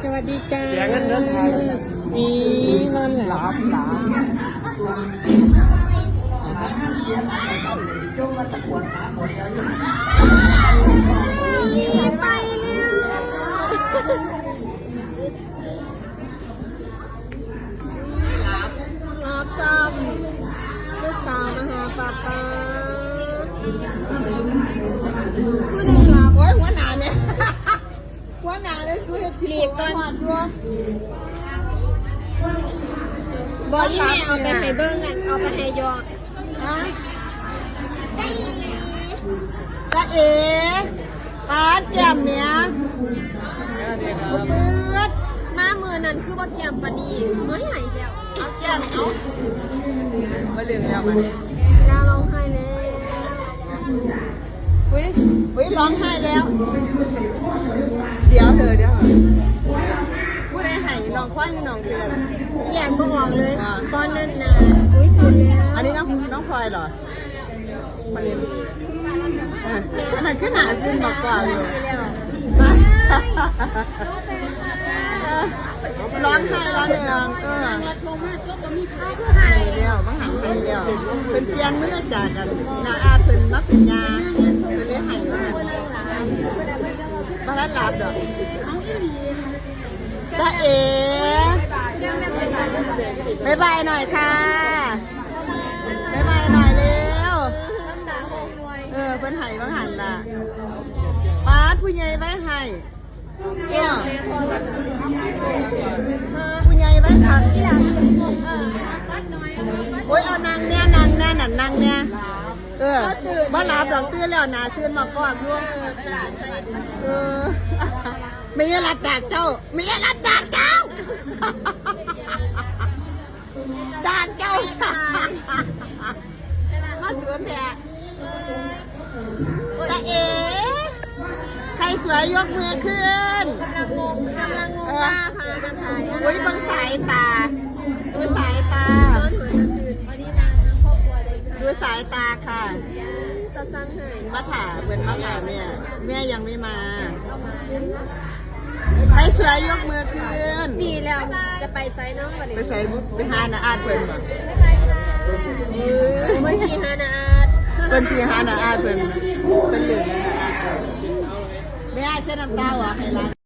สวัสดีจ้าเสียเงินเดินทางนี่นั่นแหละหลามหลามนี่ไปแล้วรับจำลูกสาวมาหาป้าป้าผู้ใด หัวหนาเลยสู้เฮ็ดชีวิตก่อนด้วยบอยี่แม่เอาไปให้เบิ้งอะเอาไปให้ยอดฮะตาเอ๋ปาดแก้มเนี่ยบ่เปิดมามือนั้นคือว่าแกมปานีเมื่อไหร่แล้วเอาแก้มเอามาเรียนแล้วมาลาร้องไห้แล้ว อุ้ยอุ้ยร้องไห้แล้ว เดี๋ยวเธอเดี๋ยวผู้ใดให้น้องควันหรือน้องเกลือแยกบ่ออกเลย ตอนนั้นน่ะอุ้ยตื่นแล้วอันนี้น้องน้องพลอยเหรอมาเรียนอะอันนั้นขึ้นหนาขึ้นมากกว่าอยู่ดีแล้วร้อนไห้ร้อนเนืองเออโทรมาก็บ่มีข้าวคือไห้ให้เดียวบางหันไห้เดียวเป็นเพียนเมื่อจากกันนาอาเพิ่นมาเป็นยา นึงหลานบ้านหลับดอตาเอ๋บายบายหน่อยค่ะบายบายหน่อยเร็วเออเพิ่นไห้บ้างหันล่ะป้าผู้ใหญ่ไว้ไห้แก้วแม่พอจะผู้ใหญ่ไว้ทักอีหลานเออสักน้อยเอาโอ้ยเอานางเนี่ยนางแน่นั่นนางเนี่ย เออบ้านหลับดอกตื้อแล้วนาซื่นมาก่อนด้วยตลาดใส่เออไม่ยรัดดากเจ้าไม่ยรัดดากเจ้าดากเจ้ามาสวนแท้ตาเอ๋ใครสวยยกมือขึ้นกำลังงงกำลังงงว่าพากันถ่ายอะไรอุ้ยเบังสายตา เลยค่ะดูสายตาค่ะจะสร้างให้มาถามเบินมาถามเนี่ยแม่ยังไม่มาก็มาใครสวยยกมือขึ้นดีแล้วจะไปไซน้องวันนี้ไปใส่บุ๊ไปหานาอาดเพิ่นบ่เออเมื่อกี้ฮานาอาดเพิ่นที่หานาอาดเพิ่นเพิ่นเหลือนาอาดเพิ่นแม่เส้นน้ำตาหวะให้ร้าน